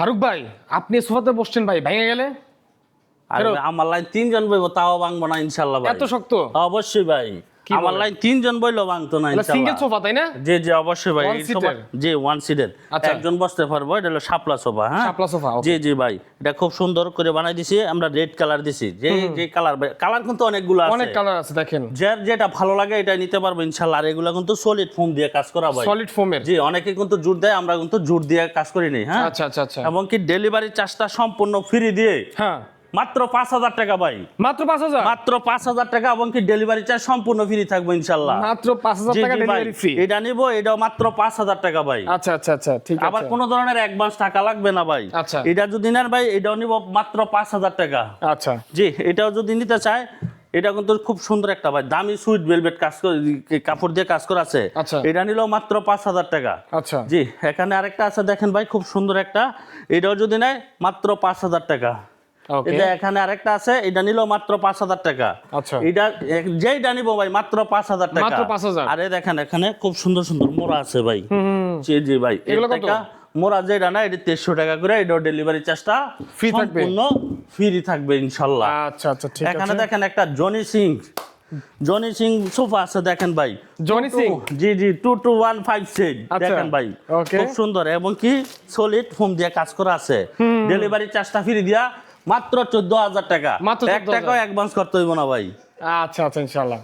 ফারুক ভাই আপনি সোফাতে বসছেন ভাই ভেঙে গেলে? আর আমার লাইন তিনজন বইব তাও ভাঙবো না ইনশাল্লাহ ভাই। এত শক্ত? অবশ্যই ভাই। আমার? লাইন তিনজন বইলো ভাঙতো না সিঙ্গেল সোফা তাই না? জি জি অবশ্যই ভাই One এই seater? সোফা- জি ওয়ান সিটের আচ্ছা। একজন বসতে পারব এটা হলো শাপলা সোফা হ্যাঁ? শাপলা সোফা, okay. জি জি ভাই এটা খুব সুন্দর করে বানাই দিছি আমরা রেড কালার দিছি। যে যে কালার কালার কিন্তু অনেকগুলো আছে। অনেক কালার আছে দেখেন। যার যেটা ভালো লাগে এটা নিতে পারব ইনশাল্লাহ। আর এগুলো কিন্তু সলিড ফোম দিয়ে কাজ করা ভাই। সলিড ফোমের জি অনেকে কিন্তু জোর দেয় আমরা কিন্তু জোর দিয়ে কাজ করি নি হ্যাঁ? আচ্ছা আচ্ছা আচ্ছা। এবং কি ডেলিভারি চার্জটা সম্পূর্ণ ফ্রি দিয়ে হ্যাঁ। মাত্র পাঁচ হাজার টাকা ভাই। মাত্র পাঁচ হাজার? মাত্র পাঁচ হাজার টাকা এবং কি ডেলিভারি চার্জ সম্পূর্ণ ফ্রি থাকব ইনশাল্লাহ মাত্র পাঁচ হাজার টাকা ডেলিভারি ফ্রি এটা নিবো এটাও মাত্র পাঁচ হাজার টাকা ভাই। আচ্ছা আচ্ছা আচ্ছা ঠিক আবার আছে কোন ধরনের অ্যাডভান্স টাকা লাগবে না ভাই। আচ্ছা। এটা যদি নেন ভাই এটাও নিব মাত্র পাঁচ হাজার টাকা। আচ্ছা। জি এটাও যদি নিতে চায় এটা কিন্তু খুব সুন্দর একটা ভাই দামি সুইট ভেলভেট কাজ করে কাপড় দিয়ে কাজ করা আছে। আচ্ছা। এটা নিলেও মাত্র পাঁচ হাজার টাকা। আচ্ছা। জি এখানে আরেকটা আছে দেখেন ভাই খুব সুন্দর একটা। এটাও যদি নেয় মাত্র পাঁচ হাজার টাকা। এটা এখানে আরেকটা আছে এটা নিলেও মাত্র পাঁচ হাজার টাকা। আচ্ছা। এটা যেইটা নিবো ভাই মাত্র পাঁচ হাজার টাকা। মাত্র 5,000 আরে দেখেন এখানে খুব সুন্দর সুন্দর মোড়া আছে ভাই। জি জি ভাই এগুলো? টাকা যেটা না এটা টাকা করে এটাও ডেলিভারি চার্জটা Free থাকবে? ফ্রি থাকবে ইনশাল্লাহ। আচ্ছা আচ্ছা ঠিক এখানে দেখেন একটা Johnny Singh Johnny Singh sofa আছে দেখেন ভাই। Johnny Singh G G two two one five set দেখেন ভাই। খুব সুন্দর এবং কি সলিড ফোম দিয়ে কাজ করা আছে। ডেলিভারি চার্জটা ফ্রি দিয়া মাত্র চোদ্দ হাজার টাকা। মাত্র এক 14,000 টাকাও অ্যাডভান্স করতে হইব না ভাই। আচ্ছা আচ্ছা ইনশাআল্লাহ।